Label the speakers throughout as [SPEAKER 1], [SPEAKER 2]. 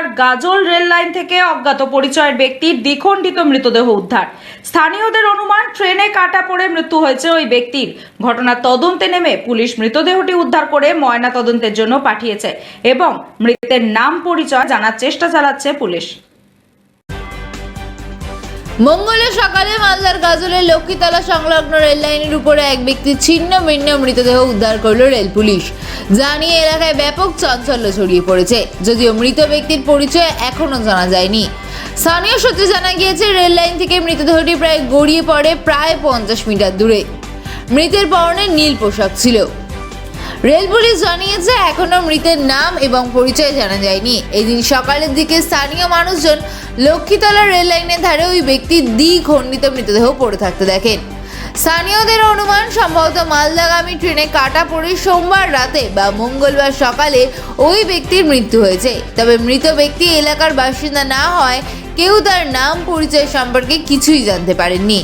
[SPEAKER 1] মালদার গাজল rail line থেকে অজ্ঞাত পরিচয়ের ব্যক্তির দ্বিখণ্ডিত মৃতদেহ উদ্ধার। স্থানীয়দের অনুমান, ট্রেনে কাটা পড়ে মৃত্যু হয়েছে ওই ব্যক্তির। ঘটনার তদন্তে নেমে পুলিশ মৃতদেহটি উদ্ধার করে ময়না তদন্তের জন্য পাঠিয়েছে এবং মৃতের নাম পরিচয় জানার চেষ্টা চালাচ্ছে পুলিশ।
[SPEAKER 2] মঙ্গলের সকালে মালদার গাজলের লক্ষ্মীতলা সংলগ্ন রেল লাইনের উপরে এক ব্যক্তির ছিন্ন ভিন্ন মৃতদেহ উদ্ধার করল রেল পুলিশ। জানিয়ে এলাকায় ব্যাপক চাঞ্চল্য ছড়িয়ে পড়েছে। যদিও মৃত ব্যক্তির পরিচয় এখনও জানা যায়নি। স্থানীয় সূত্রে জানা গিয়েছে রেল লাইন থেকে মৃতদেহটি প্রায় গড়িয়ে পড়ে প্রায় পঞ্চাশ মিটার দূরে। মৃতের পরনে নীল পোশাক ছিল। রেল পুলিশ জানিয়েছে এখনও মৃতের নাম এবং পরিচয় জানা যায়নি। এদিন সকালের দিকে স্থানীয় মানুষজন লক্ষ্মীতলা রেল লাইনের ধারে ওই ব্যক্তির দ্বিখণ্ডিত মৃতদেহ পড়ে থাকতে দেখেন। স্থানীয়দের অনুমান, সম্ভবত মালদাগামী ট্রেনে কাটা পড়ে সোমবার রাতে বা মঙ্গলবার সকালে ওই ব্যক্তির মৃত্যু হয়েছে। তবে মৃত ব্যক্তি এলাকার বাসিন্দা না হয় কেউ তার নাম, পরিচয় সম্পর্কে কিছুই জানতে পারেননি।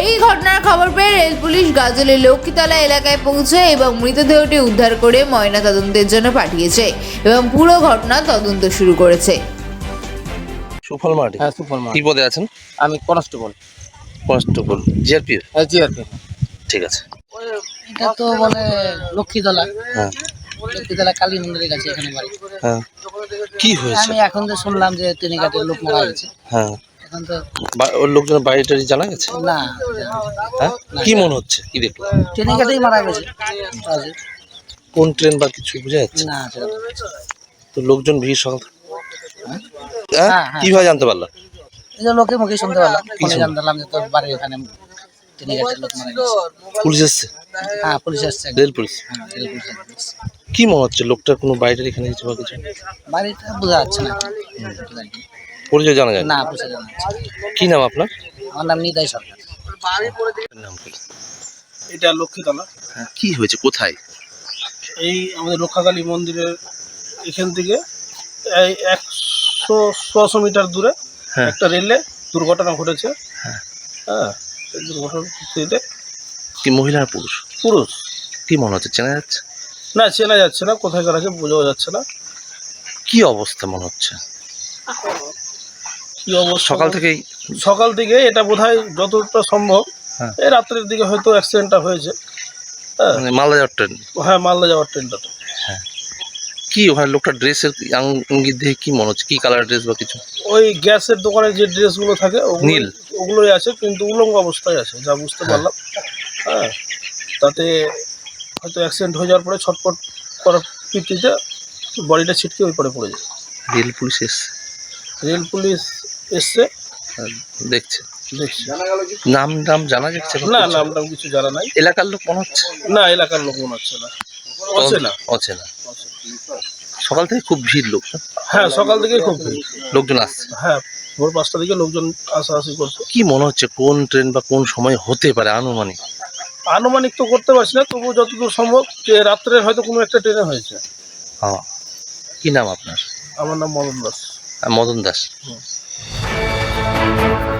[SPEAKER 2] এই ঘটনার খবর পেয়ে রেল পুলিশ গাজলের লক্ষ্মীতলা এলাকায় পৌঁছে এবং মৃতদেহটি উদ্ধার করে ময়না তদন্তের জন্য পাঠিয়েছে এবং পুরো ঘটনা তদন্ত শুরু করেছে।
[SPEAKER 3] সুফল মার্টি
[SPEAKER 4] হ্যাঁ সুপার
[SPEAKER 3] কি পদে আছেন?
[SPEAKER 4] আমি কনস্টেবল।
[SPEAKER 3] কনস্টেবল। জিআরপি
[SPEAKER 4] হ্যাঁ জিআরপি।
[SPEAKER 3] ঠিক আছে।
[SPEAKER 5] এটা তো মানে লক্ষ্মীতলা।
[SPEAKER 3] হ্যাঁ।
[SPEAKER 5] লক্ষ্মীতলা কালী মন্দিরের কাছে এখানে বাড়ি।
[SPEAKER 3] হ্যাঁ। কি হয়েছে?
[SPEAKER 5] আমি এখন তো শুনলাম যে ট্রেনিঘাটের লোক মারা গেছে।
[SPEAKER 3] হ্যাঁ। ওর লোকজনের বাড়ি টাড়ি জানা গেছে?
[SPEAKER 5] না।
[SPEAKER 3] হ্যাঁ? কি মনে হচ্ছে? কি দেখল?
[SPEAKER 5] ট্রেনিঘাটেই মারা গেছে।
[SPEAKER 3] কোন ট্রেন বা কিছু বোঝা যাচ্ছে
[SPEAKER 5] না। তো
[SPEAKER 3] লোকজন ভিড় সকাল হ্যাঁ?
[SPEAKER 5] হ্যাঁ, হ্যাঁ।
[SPEAKER 3] কীভাবে জানতে পারলাম
[SPEAKER 5] এই যে লোকে মুখে শুনতে পারলাম ফোনে যে তোর মারা গেছে।
[SPEAKER 3] পুলিশ
[SPEAKER 5] হ্যাঁ পুলিশ আসছে
[SPEAKER 3] রেল পুলিশ?
[SPEAKER 5] হ্যাঁ রেল পুলিশ।
[SPEAKER 3] কি মনে হচ্ছে লোকটার কোনো বাড়িটার এখানে কিছু বা কিছু?
[SPEAKER 5] বাড়িটা বোঝা যাচ্ছে না।
[SPEAKER 3] পরিচয় জানা যায় না
[SPEAKER 5] পুলিশে জানা।
[SPEAKER 3] কি নাম আপনার?
[SPEAKER 5] আমার নাম নিদাই সরকার।
[SPEAKER 3] নাম কি
[SPEAKER 6] এটা লক্ষ্মীতলা।
[SPEAKER 3] হ্যাঁ, কি হয়েছে? কোথায়?
[SPEAKER 6] এই আমাদের রক্ষাকালী মন্দিরের এখান থেকে এই একশো ছশো মিটার দূরে
[SPEAKER 3] হ্যাঁ।
[SPEAKER 6] একটা রেলে দুর্ঘটনা ঘটেছে। হ্যাঁ। এই দুর্ঘটনাতে
[SPEAKER 3] কি মহিলা পুরুষ?
[SPEAKER 6] পুরুষ।
[SPEAKER 3] কি মনে হচ্ছে চেনা যাচ্ছে?
[SPEAKER 6] না চেনা যাচ্ছে না কোথায় কার আছে বোঝাও যাচ্ছে না।
[SPEAKER 3] কি অবস্থা মনে হচ্ছে?
[SPEAKER 6] কি অবস্থা?
[SPEAKER 3] সকাল থেকেই
[SPEAKER 6] সকাল থেকে এটা বোধহয় যতটা সম্ভব।
[SPEAKER 3] হ্যাঁ।
[SPEAKER 6] এই রাত্রের দিকে হয়তো অ্যাক্সিডেন্টটা হয়েছে। হ্যাঁ।
[SPEAKER 3] মানে মালদা যাওয়ার ট্রেন?
[SPEAKER 6] হ্যাঁ মালদা যাওয়ার ট্রেনটা ট্রেনটাতে
[SPEAKER 3] কি ওখানে লোকটা ড্রেসের ইঙ্গিত দেখে কি মনে হচ্ছে? কি কালার ড্রেস বা কিছু?
[SPEAKER 6] ওই গ্যাসের দোকানে যে ড্রেসগুলো থাকে
[SPEAKER 3] নীল।
[SPEAKER 6] ওগুলোই আছে কিন্তু উলঙ্গ অবস্থায় আছে যা বুঝতে পারলাম। হ্যাঁ। তাতে হয়তো অ্যাক্সিডেন্ট হয়ে যাওয়ার পরে ছটপট করার ভিত্তিতে বডিটা ছিটকে ওই পরে পড়ে যায়।
[SPEAKER 3] রেল পুলিশ এসছে।
[SPEAKER 6] রেল পুলিশ এসছে।
[SPEAKER 3] দেখছে।
[SPEAKER 6] দেখছি।
[SPEAKER 3] নাম নাম জানা যাচ্ছে
[SPEAKER 6] না? নাম টাম কিছু জানা নাই।
[SPEAKER 3] এলাকার লোক মনে হচ্ছে?
[SPEAKER 6] না এলাকার লোক মনে হচ্ছে না। আছে না
[SPEAKER 3] অচেনা। সকাল থেকে খুব ভিড় লোক।
[SPEAKER 6] হ্যাঁ সকাল থেকে খুব ভিড়।
[SPEAKER 3] লোকজন আসছে।
[SPEAKER 6] হ্যাঁ ভোর পাঁচটা দিকে লোকজন আসাআসি করছে।
[SPEAKER 3] কি মনে হচ্ছে কোন ট্রেন বা কোন সময় হতে পারে আনুমানিক?
[SPEAKER 6] আনুমানিক তো করতে পারছি না তবুও যতদূর সম্ভব যে রাত্রে হয়তো কোনো একটা ট্রেনে হয়েছে।
[SPEAKER 3] হ্যাঁ কি নাম আপনার?
[SPEAKER 6] আমার নাম মদন দাস।
[SPEAKER 3] মদন দাস।
[SPEAKER 6] Thank you.